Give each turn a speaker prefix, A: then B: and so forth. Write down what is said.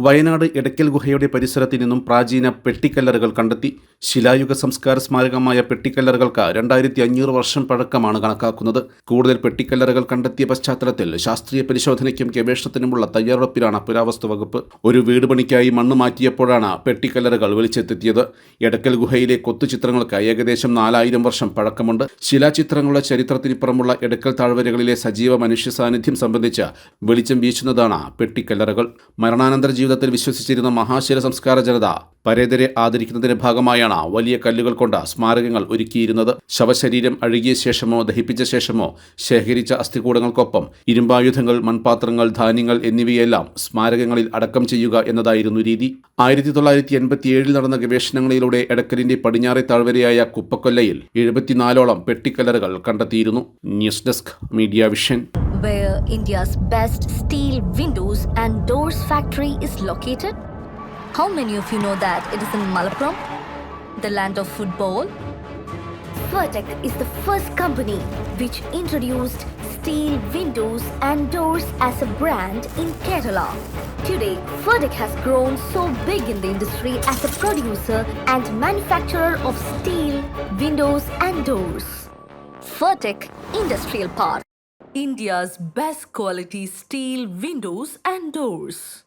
A: വയനാട് എടക്കൽ ഗുഹയുടെ പരിസരത്ത് നിന്നും പ്രാചീന പെട്ടിക്കല്ലറുകൾ കണ്ടെത്തി ശിലായുഗ സംസ്കാര സ്മാരകമായ പെട്ടിക്കല്ലറുകൾക്ക് രണ്ടായിരത്തി അഞ്ഞൂറ് വർഷം പഴക്കമാണ് കണക്കാക്കുന്നത്. കൂടുതൽ പെട്ടിക്കല്ലറുകൾ കണ്ടെത്തിയ പശ്ചാത്തലത്തിൽ ശാസ്ത്രീയ പരിശോധനയ്ക്കും ഗവേഷണത്തിനുമുള്ള തയ്യാറെടുപ്പിലാണ് പുരാവസ്തു വകുപ്പ്. ഒരു വീട് പണിക്കായി മണ്ണ് മാറ്റിയപ്പോഴാണ് പെട്ടിക്കല്ലറുകൾ വെളിച്ചെത്തിയത് എടക്കൽ ഗുഹയിലെ കൊത്തുചിത്രങ്ങൾക്ക് ഏകദേശം നാലായിരം വർഷം പഴക്കമുണ്ട്. ശിലാചിത്രങ്ങളുടെ ചരിത്രത്തിനിപ്പുറമുള്ള എടക്കൽ താഴ്വരകളിലെ സജീവ മനുഷ്യ സാന്നിധ്യം സംബന്ധിച്ച് വെളിച്ചം വീശുന്നതാണ് പെട്ടിക്കല്ലറുകൾ. മരണാനന്തര ജീവിതത്തിൽ വിശ്വസിച്ചിരുന്ന മഹാശില സംസ്കാര ജനത പരേതരെ ആദരിക്കുന്നതിന്റെ ഭാഗമായാണ് വലിയ കല്ലുകൾ കൊണ്ട് സ്മാരകങ്ങൾ ഒരുക്കിയിരുന്നത്. ശവശരീരം അഴുകിയ ശേഷമോ ദഹിപ്പിച്ച ശേഷമോ ശേഖരിച്ച അസ്ഥികൂടങ്ങൾക്കൊപ്പം ഇരുമ്പായുധങ്ങൾ മൺപാത്രങ്ങൾ ധാന്യങ്ങൾ എന്നിവയെല്ലാം സ്മാരകങ്ങളിൽ അടക്കം ചെയ്യുക എന്നതായിരുന്നു രീതി. ആയിരത്തി തൊള്ളായിരത്തി എൺപത്തിയേഴിൽ നടന്ന ഗവേഷണങ്ങളിലൂടെ എടക്കലിന്റെ പടിഞ്ഞാറെ താഴ്വരയായ കുപ്പക്കൊല്ലയിൽ എഴുപത്തിനാലോളം പെട്ടിക്കല്ലറുകൾ കണ്ടെത്തിയിരുന്നു. News desk media vision.
B: Where India's best steel windows and doors factory is located? How many of you know that it is in Malappuram, the land of football? Vertec is the first company which introduced steel windows and doors as a brand in Kerala. Today, Vertec has grown so big in the industry as a producer and manufacturer of steel windows and doors. Vertec Industrial Park.
C: India's best quality steel windows and doors.